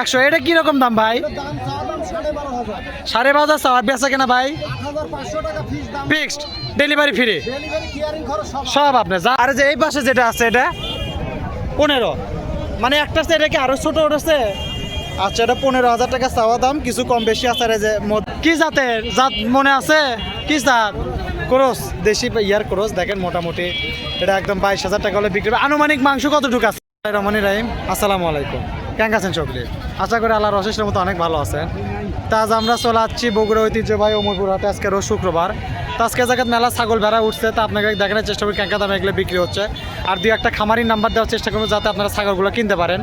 একশো। এটা কীরকম দাম ভাই? সাড়ে বারো হাজার। চাওয়া বেচা কেনা ভাই? ফিক্সড ডেলিভারি ফ্রি সব আপনার যা আর যে এই পাশে যেটা আছে এটা? পনেরো। মানে একটা আছে এটা কি আরও ছোট উঠেছে আচ্ছা এটা পনেরো হাজার টাকা চাওয়া দাম কিছু কম বেশি আছে আর যে কি জাতের? জাত মনে আছে? কি জাত? ক্রোস দেশি ইয়ার ক্রোস দেখেন মোটামুটি। এটা একদম বাইশ হাজার টাকা হলে বিক্রি। আনুমানিক মাংস কতটুকু আছে? রহমানি রাহিম আসসালামু আলাইকুম। কেমন আছেন সকলে আশা করি আল্লাহর অশেষের মতো অনেক ভালো আছেন। তা আজ আমরা চলে আসছি বগুড়া ঐতিহ্যবাহী অমরপুর হাটে। আজকে রোজ শুক্রবার। তো আজকে জায়গায় মেলা ছাগল ভেড়া উঠছে, তা আপনাকে দেখানোর চেষ্টা করি ক্যাঙ্কা দামে এগুলো বিক্রি হচ্ছে। আর দুই একটা খামারির নাম্বার দেওয়ার চেষ্টা করব যাতে আপনারা ছাগলগুলো কিনতে পারেন।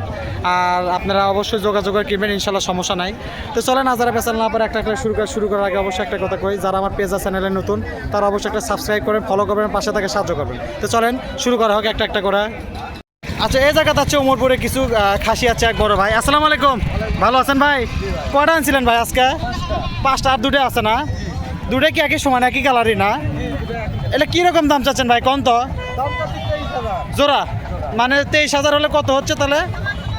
আর আপনারা অবশ্যই যোগাযোগ করে কিনবেন, ইনশাল্লাহ সমস্যা নাই। তো চলেন না যারা পেছাল না পারে একটা একটা শুরু করে শুরু করার আগে অবশ্যই একটা কথা কই, যারা আমার পেজ চ্যানেলে নতুন, তারা অবশ্যই একটা সাবস্ক্রাইব করেন ফলো করবেন, পাশে থেকে সাহায্য করবেন। তো চলেন, শুরু করা হোক একটা একটা করে। আচ্ছা এই জায়গাতে আছে উমরপুরে কিছু খাসি আছে এক বড় ভাই। আসসালামু আলাইকুম। ভালো আছেন ভাই? কটা আনছিলেন ভাই আজকে? পাঁচটা আর দুটো আছে না? দুটো কি একই সমান, একই কালারই না? এটা কীরকম দাম চাচ্ছেন ভাই? কোন তো? জোড়া? মানে তেইশ হাজার হলে কত হচ্ছে তাহলে?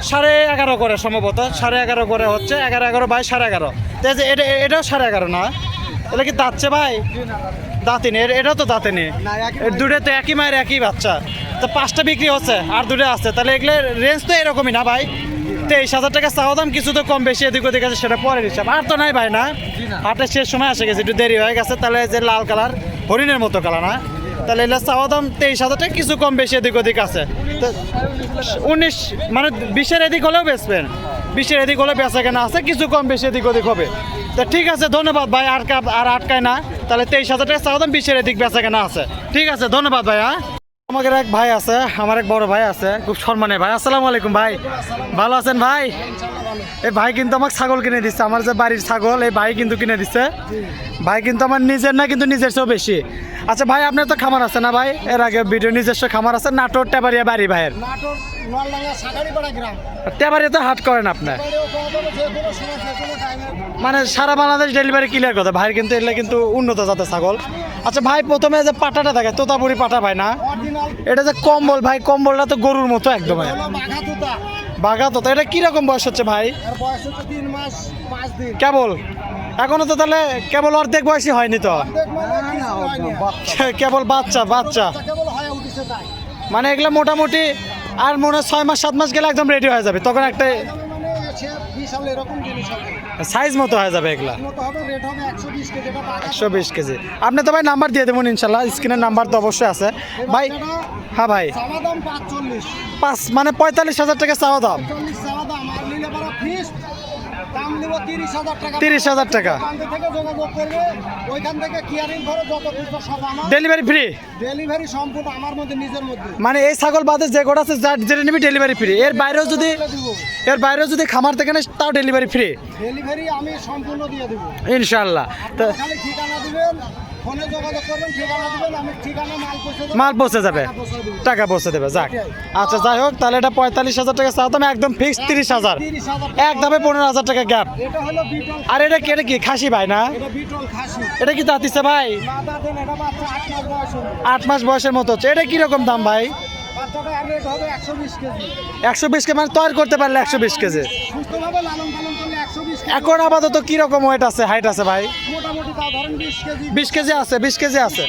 সাড়ে এগারো করে সম্ভবত। সাড়ে এগারো করে হচ্ছে, এগারো এগারো বাই সাড়ে এগারো। এটা এটাও সাড়ে এগারো না? এটা কি দাঁতছে ভাই? দাঁতিনি এ- এটাও তো দাঁতেনি। দুটো তো একই মায়ের একই বাচ্চা। তো পাঁচটা বিক্রি হচ্ছে আর দুটো আছে। তাহলে এগুলো রেঞ্জ তো এরকমই না ভাই। তেইশ হাজার টাকা চাওয়া দাম কিছু তো কম বেশি এদিক ওদিক আছে সেটা পরের হিসাব আর তো নাই ভাই না? হাটের শেষ সময় এসে গেছে একটু দেরি হয়ে গেছে তাহলে যে লাল কালার হরিণের মতো কালার না? তাহলে এগুলো চাওয়া দাম তেইশ হাজার টাকা কিছু কম বেশি এদিক ওদিক আছে। তো উনিশ মানে বিশের এদিক হলেও বেচবেন। বিশের এদিক হলে বেচা কেনা আছে কিছু কম বেশি এদিক ওদিক হবে। তো ঠিক আছে, ধন্যবাদ ভাই, আর আর আটকায় না। তাহলে তেইশ হাজার টাকা চাওয়া দাম বিশের এদিক বেচা কেনা আছে। ঠিক আছে, ধন্যবাদ ভাই হ্যাঁ? আমাদের এক ভাই আছে, আমার এক বড় ভাই আছে, খুব সম্মানের ভাই। আসসালামু আলাইকুম ভাই। ভালো আছেন ভাই? এই ভাই কিন্তু আমাকে ছাগল কিনে দিচ্ছে। আমার যে বাড়ির ছাগল, এই ভাই কিন্তু কিনে দিচ্ছে। ভাই কিন্তু আমার নিজের না, কিন্তু নিজের চেয়েও বেশি। আচ্ছা ভাই, আপনার তো খামার আছে না ভাই? এর আগে ভিডিও নিজস্ব খামার আছে, নাটোর টেবারিয়া বাড়ি ভাইয়ের। টেবারিয়া তো হাট করেন আপনার মানে সারা বাংলাদেশ ডেলিভারি ক্লিয়ার কথা ভাই কিন্তু এগুলো কিন্তু উন্নত জাতের ছাগল। আচ্ছা ভাই প্রথমে যে পাটাটা থাকে তোতাপুরি পাটা ভাই না? এটা যে কম্বল ভাই কম্বলটা তো গরুর মতো একদম বাঘা তুতা। বাঘা তো এটা কীরকম বয়স হচ্ছে ভাই? আর বয়স হচ্ছে তিন মাস পাঁচ দিন। কেবল? এখনও তো তাহলে কেবল অর্ধেক বয়সী হয়নি তো। কেবল বাচ্চা বাচ্চা। হয়ে মানে এগুলো মোটামুটি আর মনে হয় ছয় মাস সাত মাস গেলে একদম রেডি হয়ে যাবে। তখন একটা সাইজ মতো হয়ে যাবে এগুলা। একশো বিশ কেজি। আপনি তো ভাই নাম্বার দিয়ে দেবেন ইনশাল্লাহ স্ক্রিনের নাম্বার তো অবশ্যই আছে। ভাই হ্যাঁ ভাই। পাঁচ মানে পঁয়তাল্লিশ হাজার টাকা চাওয়া দাম। দাম দেবো তিরিশ হাজার টাকা। তিরিশ হাজার টাকা। 30,000 টাকা। ওখান থেকে যোগাযোগ করবে ওইখান থেকে কিয়ারিং করে যত কিছু সব আমার। ডেলিভারি ফ্রি ডেলিভারি সম্পূর্ণ আমার মধ্যে নিজের মধ্যে। মানে এই ছাগল বাদে যে গোটা আছে যা যেটা নিবি ডেলিভারি ফ্রি এর বাইরেও যদি এর বাইরেও যদি খামার থেকে নেই তাও ডেলিভারি ফ্রি ডেলিভারি আমি সম্পূর্ণ দিয়ে দেবো। ইনশাল্লাহ তো ঠিকানা দিবেন ফোনে যোগাযোগ করবেন ঠিকানা দিবেন আমি ঠিকানা মাল পৌঁছে মাল পৌঁছে যাবে টাকা পৌঁছে দেবো। যাক। আচ্ছা যাই হোক তাহলে এটা পঁয়তাল্লিশ হাজার টাকা চাও দাম একদম ফিক্স তিরিশ হাজার। তিরিশ হাজার এক দামে পনেরো হাজার টাকা গ্যাপ আর এটা কি এটা কি খাসি ভাই না? এটা কি দাঁতিছে ভাই? আট মাস বয়সের মতো। হচ্ছে। এটা কীরকম দাম ভাই? একশো বিশ কেজি। মানে তৈরি করতে পারলে একশো বিশ কেজি। এখন আপাতত কি রকম ওয়েট আছে হাইট আছে ভাই? মোটামুটি তাও ধরেন বিশ কেজি। আছে বিশ কেজি আছে।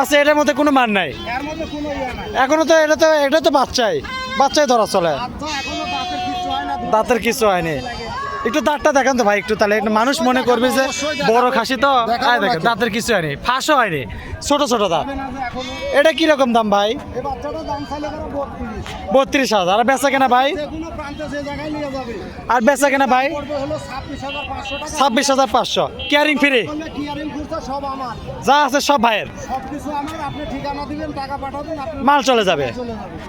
আছে এটার মধ্যে কোনো মান নাই। এর মধ্যে কোনো ইয়ে নাই। এখনও তো এটা তো এটা তো বাচ্চাই। বাচ্চাই ধরা চলে। এখনও দাঁতের কিছু হয় না দাঁতের কিছু হয়নি। একটু দাঁতটা দেখেন তো ভাই একটু তাহলে একটু মানুষ মনে করবে যে বড় খাসি তো। আয় দেখেন দাঁতের কিছু হয়নি ফাঁসও হয়নি ছোট ছোট দাঁত। এটা কীরকম দাম ভাই? বত্রিশ। হাজার। আর বেচা কেনা ভাই? আর বেচা কেনা ভাই? ছাব্বিশ হাজার পাঁচশো ক্যারিং ফ্রি সব আমার। যা আছে সব ভাইয়ের। সব কিছু আমার আপনি ঠিকানা দিবেন টাকা পাঠাবেন মাল চলে যাবে।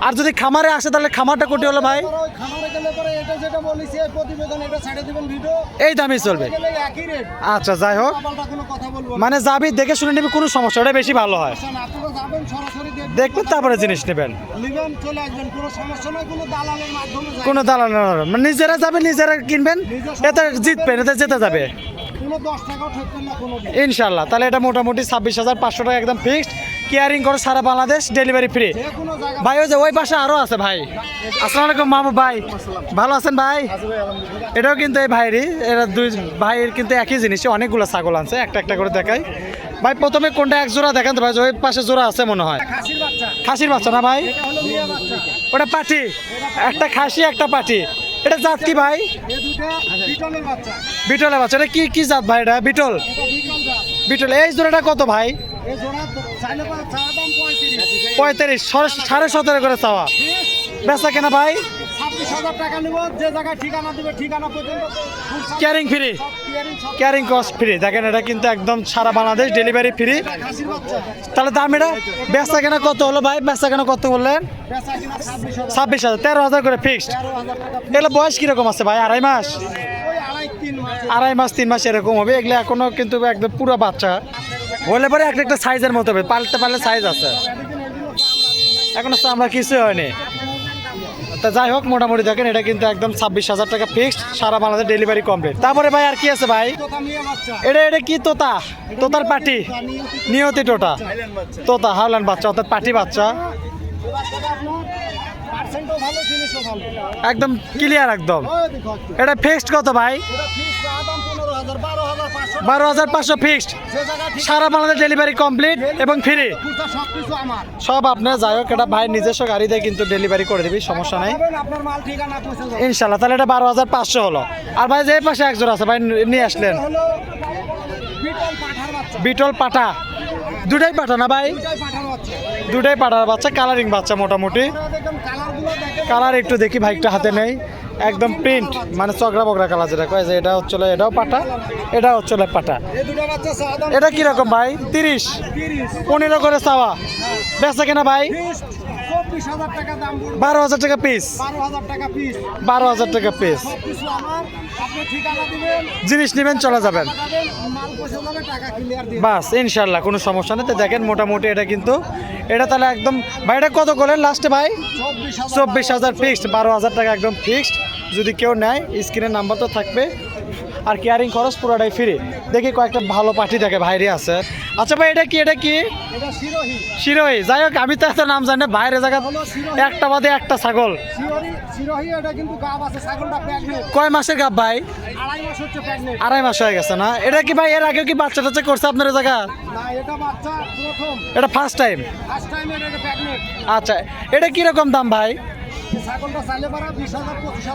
আর যদি খামারে আসে তাহলে খামারটা কোটি হলো ভাই। খামারে গেলে পরে এটা যেটা বলেছি এই প্রতিবেদন এটা ছেড়ে দিবেন ভিডিও। এই দামই চলবে। একই রেট আচ্ছা যাই হোক। মানে যাবি দেখে শুনে নিবি কোনো সমস্যা ওটা বেশি ভালো হয়। দেখবেন। তারপরে জিনিস নেবেন। কোনো দালাল। মানে নিজেরা যাবে নিজেরা কিনবেন এতে জিতবেন এতে যেতে যাবে। ইনশাল্লাহ তাহলে এটা মোটামুটি ছাব্বিশ হাজার পাঁচশো টাকা একদম ফিক্সড কেয়ারিং করে সারা বাংলাদেশ ডেলিভারি ফ্রি ভাই ওই যে ওই পাশে আরও আছে ভাই। আসসালামু আলাইকুম মামু ভাই। ভালো আছেন ভাই? এটাও কিন্তু এই ভাইয়েরই এরা দুই ভাইয়ের কিন্তু একই জিনিস অনেকগুলো ছাগল আনছে একটা একটা করে দেখাই। ভাই প্রথমে কোনটা এক জোড়া দেখান তো ভাই ওই পাশে জোড়া আছে মনে হয়। খাসির বাচ্চা। না ভাই? ওটা পাটি। একটা খাসি একটা পাটি। এটা জাত কি ভাই? বিটলের বাচ্চা। এটা কি কি জাত ভাই এটা? বিটল? বিটল। এই জোড়াটা কত ভাই? পঁয়ত্রিশ, সাড়ে সতেরো করে চাওয়া। বেচা কেনা ভাই? ছাব্বিশ হাজার টাকা নিব যে জায়গায় ঠিকানা দিবে ঠিকানা পর্যন্ত carrying free carrying cost free দেখেন এটা কিন্তু একদম সারা বাংলাদেশ ডেলিভারি ফ্রি তাহলে দাম এটা? বেচা কেনা কত হলো ভাই? বেচা কেনা কত বললেন? ছাব্বিশ হাজার। তেরো হাজার করে ফিক্সড এগুলো বয়স কীরকম আছে ভাই? আড়াই মাস? আড়াই মাস। তিন মাস এরকম হবে। এগুলো এখনও কিন্তু একদম পুরো বাচ্চা। হলে পরে একটা একটা সাইজের মতো হবে। পালতে পারলে সাইজ আছে। এখনও তো আমরা কিছু হয়নি। তা যাই হোক, মোটামুটি দেখেন, এটা কিন্তু একদম ছাব্বিশ হাজার টাকা ফিক্সড সারা বাংলাদেশ ডেলিভারি কমপ্লিট তারপরে ভাই, আর কি আছে ভাই? এটা এটা কি তোতা? তোতার পাটি। নিয়তি টোটা তোতা হাওলান বাচ্চা, অর্থাৎ পাটি বাচ্চা। একদম ক্লিয়ার একদম। এটা ফিক্সড কত ভাই এটা ফিক্স দাম পনেরো হাজার বারো হাজার পাঁচশো ফিক্সড সারা বাংলাদেশ ডেলিভারি কমপ্লিট এবং ফ্রি সব আপনার যাই হোক এটা ভাই নিজস্ব গাড়িতে কিন্তু ডেলিভারি করে দিবি সমস্যা নাই। ইনশাল্লাহ তাহলে এটা বারো হাজার পাঁচশো হলো। আর ভাই যে পাশে একজন আছে ভাই নিয়ে আসলেন। বিটল পাটা দুটাই পাঠা না ভাই? দুটাই পাঠার বাচ্চা। কালারিং বাচ্চা মোটামুটি। কালার একটু দেখি ভাইকটা হাতে নেই। একদম প্রিন্ট মানে চকরা বকরা কালার যেটা কয় যে এটা হচ্ছে এটাও পাটা এটা হচ্ছে পাটা। এটা কীরকম ভাই? তিরিশ। পনেরো করে চাওয়া। বেচা কেনা ভাই? বারো হাজার টাকা পিস বারো হাজার টাকা পিস জিনিস নেবেন চলে যাবেন। বাস ইনশাল্লাহ কোনো সমস্যা নেই। তো দেখেন মোটামুটি এটা কিন্তু এটা তাহলে একদম ভাই এটা কত করলেন লাস্টে ভাই? চব্বিশ হাজার ফিক্সড বারো হাজার টাকা একদম ফিক্সড যদি কেউ নেয় স্ক্রিনের নাম্বার তো থাকবে। আর কেয়ারিং খরচ পুরোটাই ফ্রি দেখি কয়েকটা ভালো পার্টি দেখে ভাইরে আছে। আচ্ছা ভাই এটা কি এটা কি? শিরোহি। শিরোই যাই হোক আমি তো এত নাম জানি না, বাইরে জায়গা একটা বাদে একটা ছাগল। কয় মাসের গাব ভাই? আড়াই মাস হয়ে গেছে না? এটা কি ভাই এর আগে কি বাচ্চা টাচ্চা করছে আপনার জায়গা? এটা ফার্স্ট টাইম আচ্ছা এটা কীরকম দাম ভাই?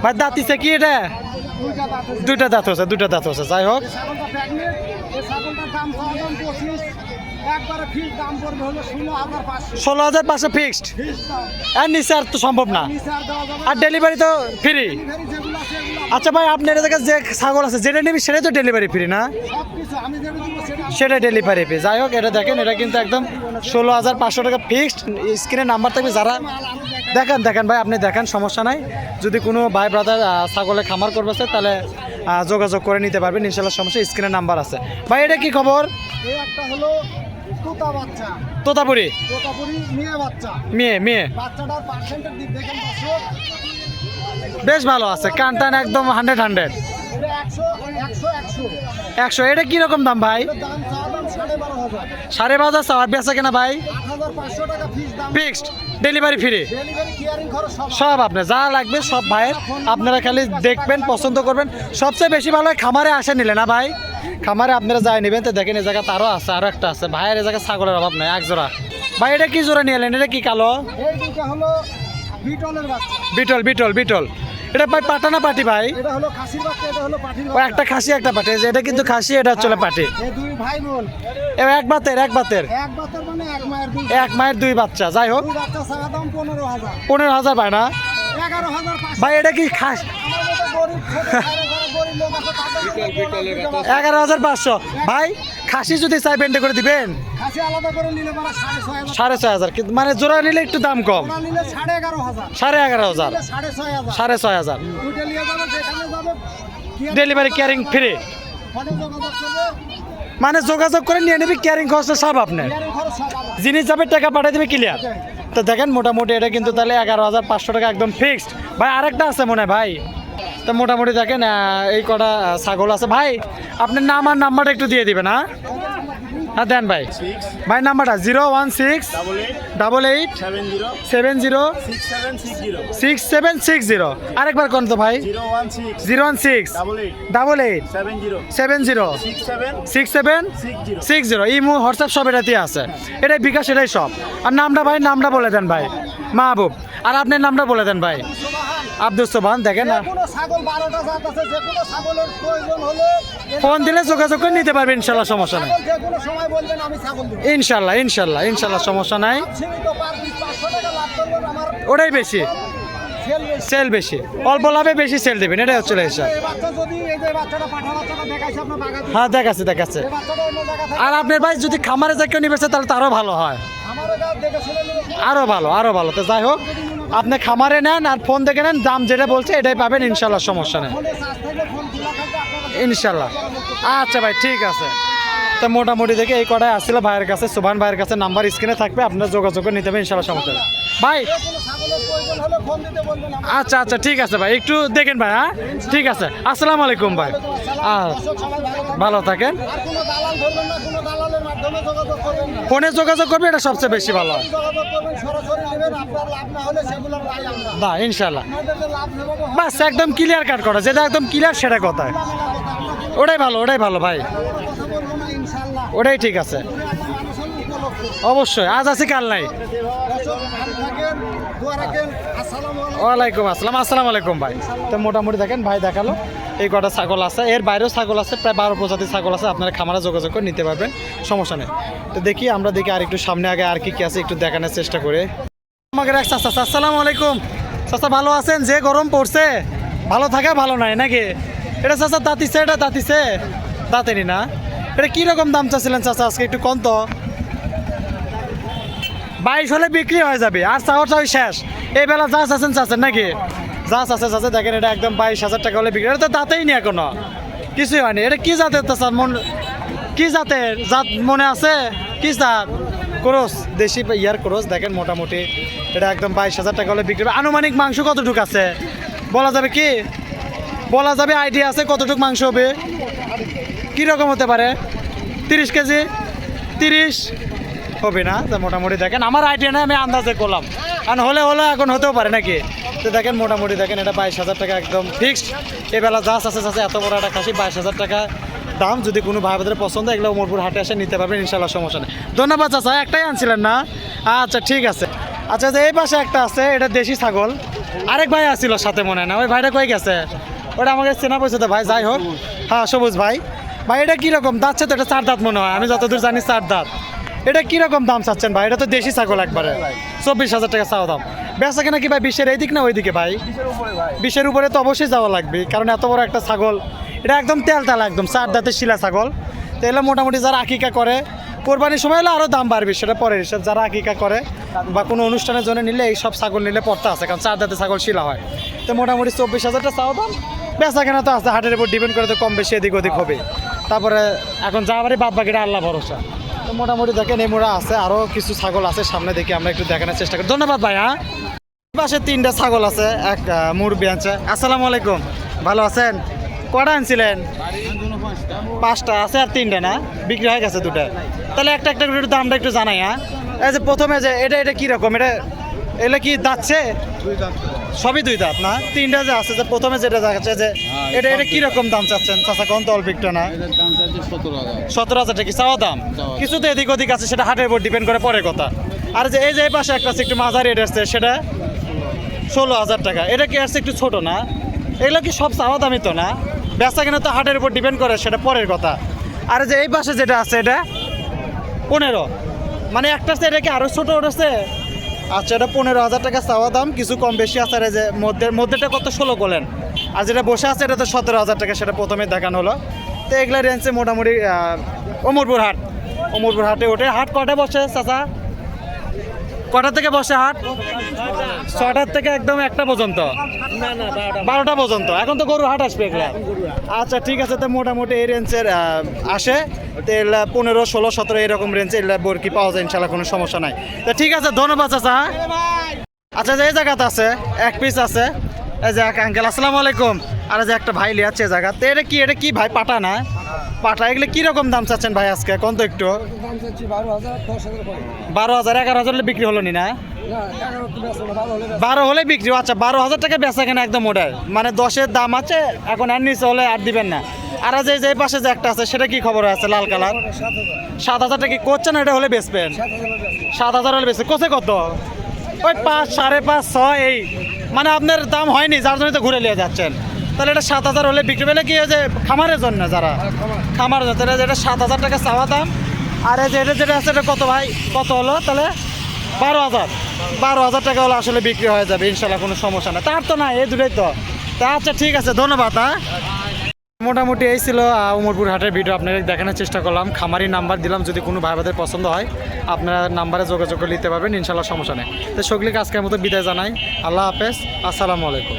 ভাই দাঁতিছে কি এটা? দুইটা দাঁত আছে। দুইটা দাঁত হচ্ছে দুইটা দাঁত হচ্ছে যাই হোক। ষোলো হাজার পাঁচশো ফিক্সড আর নিচে আর তো সম্ভব না। আর ডেলিভারি তো ফ্রি আচ্ছা ভাই, আপনার জায়গায় যে ছাগল আছে, যেটা নিবি সেটাই তো ডেলিভারি ফ্রি না? সব কিছু আমি যেটা দিব সেটা সেটা ডেলিভারি ফ্রি যাই হোক, এটা দেখেন, এটা কিন্তু একদম ষোলো হাজার পাঁচশো টাকা ফিক্সড স্ক্রিনে নাম্বার থাকবে, যারা দেখেন দেখেন ভাই আপনি দেখেন সমস্যা নাই। যদি কোনো ভাই ব্রাদার ছাগলে খামার করবে তাহলে যোগাযোগ করে নিতে পারবেন। ইনশাল্লাহ সমস্যা স্ক্রিনের নাম্বার আছে। ভাই এটা কি খবর? এই একটা হলো তোতা বাচ্চা। তোতাপুরি? তোতাপুরি মেয়ে বাচ্চা। মেয়ে মেয়ে। বাচ্চাটার পার্সেন্টের দিক দেখেন বেশ ভালো আছে কানটান একদম হান্ড্রেড হান্ড্রেড একশো এটা কীরকম দাম ভাই? সাড়ে বারো হাজার। চাওয়ার বেচা কেনা ভাই? ফিক্সড ডেলিভারি ফ্রি সব। আপনার যা লাগবে সব ভাইয়ের। আপনারা খালি দেখবেন পছন্দ করবেন। সবচেয়ে বেশি ভালো হয় খামারে আসে নিলে না ভাই? খামারে আপনারা যাই নেবেন তো দেখেন এই জায়গা তারও আছে আরও একটা আছে। ভাইয়ের এই জায়গায় ছাগলের অভাব নাই এক জোড়া। ভাই এটা কি জোড়া নিয়ে এলেন? এটা কি কালো? বিটল বিটল বিটল। এটা ভাই পাটা না পাটি ভাই। এটা হলো খাসির বাচ্চা এটা হলো পাঠির বাচ্চা একটা খাসি একটা পাটি। যে এটা কিন্তু খাসি এটা হচ্ছে পাটি। এই দুই ভাই বোন। এ এক বাতের এক বাতের। এক মানে এক মায়ের দুই। এক মায়ের দুই বাচ্চা যাই হোক। দুই বাচ্চা চাওয়া দাম পনেরো হাজার। হাজার ভাই না? ভাই এটা কি খাস। এগারো হাজার পাঁচশো। ভাই খাসি যদি চাই বেন্ডে করে দিবেন? পারা সাড়ে ছয় হাজার। মানে জোড়া নিলে একটু দাম কম। সাড়ে এগারো হাজার। সাড়ে ছয় হাজার। ডেলিভারি ক্যারিং ফ্রি মানে যোগাযোগ করে নিয়ে নেবে ক্যারিং খরচ সব আপনার। জিনিস যাবে টাকা পাঠিয়ে দেবে ক্লিয়ার তো দেখেন মোটামুটি এটা কিন্তু তাহলে এগারো হাজার পাঁচশো টাকা একদম ফিক্সড ভাই আরেকটা আছে মনে হয় ভাই। তো মোটামুটি দেখেন এই কটা ছাগল আছে। ভাই, আপনার নাম আর নাম্বারটা একটু দিয়ে দিবেন হ্যাঁ? হ্যাঁ দেন ভাই। ভাই, নাম্বারটা zero one six double eight seven zero six seven six zero. আরেকবার কোন তো ভাই। Zero one six double eight seven zero six seven six zero. Imo, WhatsApp সব এটাতে আছে। এটাই বিকাশ, এটাই সব। আর নামটা ভাই, নামটা বলে দেন ভাই। মাহবুব। আর আপনার নামটা বলে দেন ভাই। আব্দুল সোবান দেখেন ফোন দিলে যোগাযোগ করে নিতে পারবেন ইনশাল্লাহ সমস্যা নেই। ইনশাল্লাহ ইনশাল্লাহ ইনশাল্লাহ সমস্যা নাই। ওটাই বেশি। সেল বেশি। অল্প লাভে বেশি সেল দেবেন এটাই হচ্ছে হিসাব হ্যাঁ দেখাচ্ছে দেখাচ্ছে। আর আপনার ভাই যদি খামারে যা কেউ নিবে তাহলে তো আরও ভালো হয়। আরও ভালো আরও ভালো। তো যাই হোক আপনি খামারে নেন আর ফোন দেখে নেন, দাম যেটা বলছে এটাই পাবেন ইনশাল্লাহ সমস্যা নেই। ইনশাল্লাহ আচ্ছা ভাই, ঠিক আছে। তো মোটামুটি দেখে এই কটায় আসছিল ভাইয়ের কাছে, সুভান ভাইয়ের কাছে নাম্বার স্ক্রিনে থাকবে, আপনার যোগাযোগ নিতে হবে ইনশাল্লাহ সমস্যা ভাই আচ্ছা আচ্ছা ঠিক আছে ভাই একটু দেখেন ভাই হ্যাঁ? ঠিক আছে আসসালামু আলাইকুম ভাই। ভালো থাকেন। ফোনে যোগাযোগ করবে এটা সবচেয়ে বেশি ভালো। না ইনশাল্লাহ বাস একদম ক্লিয়ার কাট করা যেটা একদম ক্লিয়ার সেটা কথা ওটাই ভালো ওটাই ভালো ভাই। ওটাই ঠিক আছে। অবশ্যই, আজ আছে কাল নাই। ওয়ালাইকুম আসসালাম, আসসালামু আলাইকুম ভাই। তো মোটামুটি দেখেন, ভাই দেখাল, এই কটা ছাগল আছে। এর বাইরেও ছাগল আছে, প্রায় বারো প্রজাতির ছাগল আছে, আপনারা খামারে যোগাযোগ করে নিতে পারবেন, সমস্যা নেই। তো দেখি, আমরা দেখি আর একটু সামনে আগে আর কি কি আছে, একটু দেখানোর চেষ্টা করে। আমাকে এক চাচা আসসালামু আলাইকুম। চাচা, ভালো আছেন? যে গরম পড়ছে, ভালো থাকা ভালো নাই নাকি? এটা চাচা দাঁতিছে, এটা দাঁতিছে। দাঁতেনি না। এটা কীরকম দাম চাচ্ছিলেন চাচা? আজকে একটু কম তো। বাইশ হলে বিক্রি হয়ে যাবে। আর চাওয়া চাওয়া শেষ। এই বেলা যা চাচ্ছেন চাচ্ছেন নাকি? যা চাচ্ছে চাচ্ছে, দেখেন এটা একদম বাইশ হাজার টাকা হলে বিক্রি। তো দাঁতেই নি এখনও। কিছুই হয়নি। এটা কি জাতের স্যার? মন কি জাতের? জাত মনে আছে? কি জাত? ক্রোস, দেশি ইয়ার ক্রোস, দেখেন মোটামুটি। এটা একদম বাইশ হাজার টাকা হলে বিক্রি। আনুমানিক মাংস কতটুকু আছে? বলা যাবে কি? বলা যাবে আইডিয়া আছে কতটুকু মাংস হবে। কীরকম হতে পারে? তিরিশ কেজি? তিরিশ? হবে না। তো মোটামুটি দেখেন, আমার আইডিয়া নেই আমি আন্দাজে করলাম। আর হলে হলে এখন হতেও পারে নাকি? তো দেখেন, মোটামুটি দেখেন, এটা বাইশ হাজার টাকা একদম ফিক্সড এবেলা যা আছে আছে এত বড় একটা খাসি, বাইশ হাজার টাকা দাম। যদি কোনো ভাই বোধের পছন্দ, এগুলো উমরপুর হাটে এসে নিতে পারবেন ইনশাল্লাহ সমস্যা নেই। ধন্যবাদ চাচা, একটাই আনছিলেন না? আচ্ছা ঠিক আছে। আচ্ছা এই পাশে একটা আছে, এটা দেশি ছাগল। আরেক ভাই আসছিল সাথে মনে হয় না। ওই ভাইটা কই গেছে? ওটা আমাকে চেনা পয়সা ভাই, যাই হোক। হ্যাঁ সবুজ ভাই। ভাই, এটা কীরকম? দাঁতছে তো এটা চার দাঁত মনে হয়। আমি যতদূর জানি, চার দাঁত। এটা কীরকম দাম চাচ্ছেন ভাই? এটা তো দেশি ছাগল একবারে। চব্বিশ হাজার টাকা চাওয়া দাম। বেচা কেনা কি ভাই বিশের এই দিক না ওই দিকে ভাই। বিশের উপরে তো অবশ্যই যাওয়া লাগবে কারণ এত বড় একটা ছাগল। এটা একদম তেল তেল একদম চার দাঁতের শিলা ছাগল। তো এগুলো মোটামুটি যারা আকিকা করে কোরবানির সময় হলে আরও দাম বাড়বে সেটা পরের হিসাব। যারা আকিকা করে বা কোনো অনুষ্ঠানের জন্য নিলে এই সব ছাগল নিলে পড়তে আছে কারণ চার দাঁতের ছাগল শিলা হয়। তো মোটামুটি চব্বিশ হাজারটা চাওয়া দাম। বেচা কেনা তো আছে হাটের উপর ডিপেন্ড করে তো কম বেশি এদিক ওদিক হবে। তারপরে এখন যা বাড়ি বাদ বাকিটা আল্লাহ ভরসা। মোটামুটি দেখেন এই মোড়া আছে আরও কিছু ছাগল আছে সামনে দেখি আমরা একটু দেখানোর চেষ্টা করি। ধন্যবাদ ভাই হ্যাঁ পাশে তিনটা ছাগল আছে এক আহ, মুরব্বি আছে। আসসালামু আলাইকুম ভালো আছেন? কটা আনছিলেন? পাঁচটা আছে আর তিনটা না? বিক্রি হয়ে গেছে দুটো। তাহলে একটা একটা করে দামটা একটু জানাই হ্যাঁ? এই যে প্রথমে যে এটা এটা কীরকম এটা এগুলো কি দাচ্ছে সবই দুই দাঁত না? তিনটা যে আছে যে প্রথমে যেটা দেখাচ্ছে যে এটা এটা কীরকম দাম চাচ্ছেন? চাচা কোন তো অল্প একটু না? সতেরো হাজার। টাকা চাওয়া দাম। কিছু তো এদিক ওদিক আছে সেটা হাটের উপর ডিপেন্ড করে পরে কথা। আর যে এই যে পাশে একটা আছে একটু মাঝারি রেট আছে সেটা ষোলো হাজার টাকা। এটা কি আসছে একটু ছোট না? এগুলো কি সব চাওয়া দামই তো না? বেচা কিনা তো হাটের উপর ডিপেন্ড করে সেটা পরের কথা। আর যে এই পাশে যেটা আছে এটা পনেরো। মানে একটা আছে এটা কি আরও ছোটো উঠেছে আচ্ছা এটা পনেরো হাজার টাকা চাওয়া দাম কিছু কম বেশি আছে আর যে মধ্যে মধ্যেটা কত? ষোলো করলেন আর যেটা বসে আছে এটা তো সতেরো হাজার টাকা সেটা প্রথমে দেখানো হলো। তো এগুলা রেঞ্জে মোটামুটি অমরপুর হাট। অমরপুর হাটে ওঠে হাট কটায় বসে, চাচা? কটা থেকে বসে হাট? ছটার থেকে একদম একটা পর্যন্ত? বারোটা পর্যন্ত। এখন তো গরু হাট আসবে এগুলা। আচ্ছা ঠিক আছে। তো মোটামুটি এই রেঞ্জের আসে। তো এগুলা পনেরো, ষোলো, সতেরো এরকম রেঞ্জে এগুলা বরকি পাওয়া যায় ইনশাল্লাহ কোনো সমস্যা নাই। তো ঠিক আছে, ধন্যবাদ, চাচা? আচ্ছা যে এই জায়গাতে আছে, এক পিস আছে। এই যে এক আঙ্কেল আসসালামু আলাইকুম। আর যে একটা ভাই লিয়াচ্ছে জায়গা তো এটা কি এটা কি ভাই, পাটা না? পাটা, এগুলো কি রকম দাম চাচ্ছেন ভাই আজকে? কোন তো একটু? বারো হাজার, এগারো হাজার বিক্রি হলো নি না? বারো হলে বিক্রি আচ্ছা বারো হাজার টাকা বেচা কেন একদম ওটাই। মানে দশের দাম আছে, এখন আর নিচে হলে আর দিবেন না। আর যে যে পাশে যে একটা আছে, সেটা কি খবর আছে লাল কালার? সাত হাজার টাকা করছেন, এটা হলে বেচবেন? সাত হাজার হলে বেচবে কোথায় কত? ওই পাঁচ সাড়ে পাঁচ ছয় এই। মানে আপনার দাম হয়নি যার জন্য তো ঘুরে নিয়ে যাচ্ছেন। তাহলে এটা সাত হাজার হলে বিক্রি পেলে কি হয় যে খামারের জন্য যারা? খামার। জন্য। তাহলে এটা সাত হাজার টাকা চাওয়া দাম। আর এই যে এটা যেটা আছে এটা কত ভাই? কত হলো? তাহলে বারো হাজার। বারো হাজার টাকা হলে আসলে বিক্রি হয়ে যাবে ইনশাল্লাহ কোনো সমস্যা না তার তো না এই দুটোই তো। তা আচ্ছা ঠিক আছে ধন্যবাদ হ্যাঁ। মোটামুটি এই ছিল উমরপুর হাটের ভিডিও আপনাদের দেখানোর চেষ্টা করলাম। খামারি নাম্বার দিলাম, যদি কোনো ভাই বোনদের পছন্দ হয়, আপনারা নাম্বারে যোগাযোগ করে নিতে পারবেন ইনশাল্লাহ সমস্যা নেই। তো সকলকে আজকের মতো বিদায় জানাই। আল্লাহ হাফেজ, আসসালামু আলাইকুম।